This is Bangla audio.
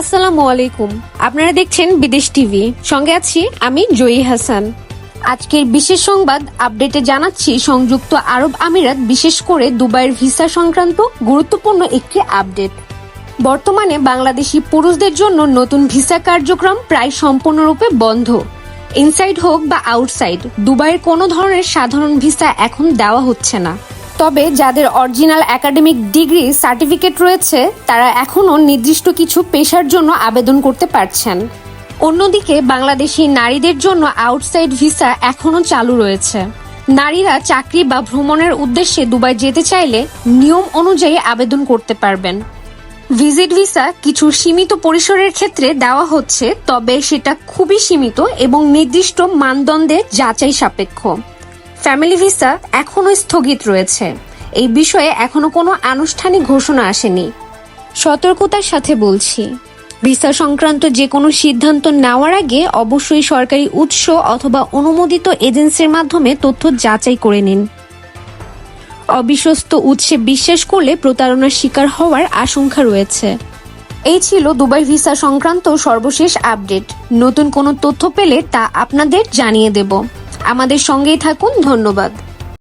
আসসালামু আলাইকুম। আপনারা দেখছেন বিদেশ টিভি। সঙ্গে আছি আমি জয়ী হাসান। আজকের বিশেষ সংবাদ আপডেটে জানাচ্ছি, সংযুক্ত আরব আমিরাত বিশেষ করে দুবাইয়ের ভিসা সংক্রান্ত গুরুত্বপূর্ণ একটি আপডেট। বর্তমানে বাংলাদেশি পুরুষদের জন্য নতুন ভিসা কার্যক্রম প্রায় সম্পূর্ণরূপে বন্ধ। ইনসাইড হোক বা আউটসাইড, দুবাইয়ের কোনো ধরনের সাধারণ ভিসা এখন দেওয়া হচ্ছে না। তবে যাদের অরিজিনাল একাডেমিক ডিগ্রি সার্টিফিকেট রয়েছে, তারা এখনও নির্দিষ্ট কিছু পেশার জন্য আবেদন করতে পারছেন। অন্যদিকে, বাংলাদেশি নারীদের জন্য আউটসাইড ভিসা এখনও চালু রয়েছে। নারীরা চাকরি বা ভ্রমণের উদ্দেশ্যে দুবাই যেতে চাইলে নিয়ম অনুযায়ী আবেদন করতে পারবেন। ভিজিট ভিসা কিছু সীমিত পরিসরের ক্ষেত্রে দেওয়া হচ্ছে, তবে সেটা খুবই সীমিত এবং নির্দিষ্ট মানদণ্ডে যাচাই সাপেক্ষ। ফ্যামিলি ভিসা এখনও স্থগিত রয়েছে। এই বিষয়ে এখনও কোনো আনুষ্ঠানিক ঘোষণা আসেনি। সতর্কতার সাথে বলছি ভিসা সংক্রান্ত যে কোনো সিদ্ধান্ত নেওয়ার আগে অবশ্যই সরকারি উৎস অথবা অনুমোদিত এজেন্সির মাধ্যমে তথ্য যাচাই করে নিন। অবিশ্বস্ত উৎসে বিশ্বাস করলে প্রতারণার শিকার হওয়ার আশঙ্কা রয়েছে। এই ছিল দুবাই ভিসা সংক্রান্ত সর্বশেষ আপডেট। নতুন কোনো তথ্য পেলে তা আপনাদের জানিয়ে দেব। আমাদের সঙ্গেই থাকুন ধন্যবাদ।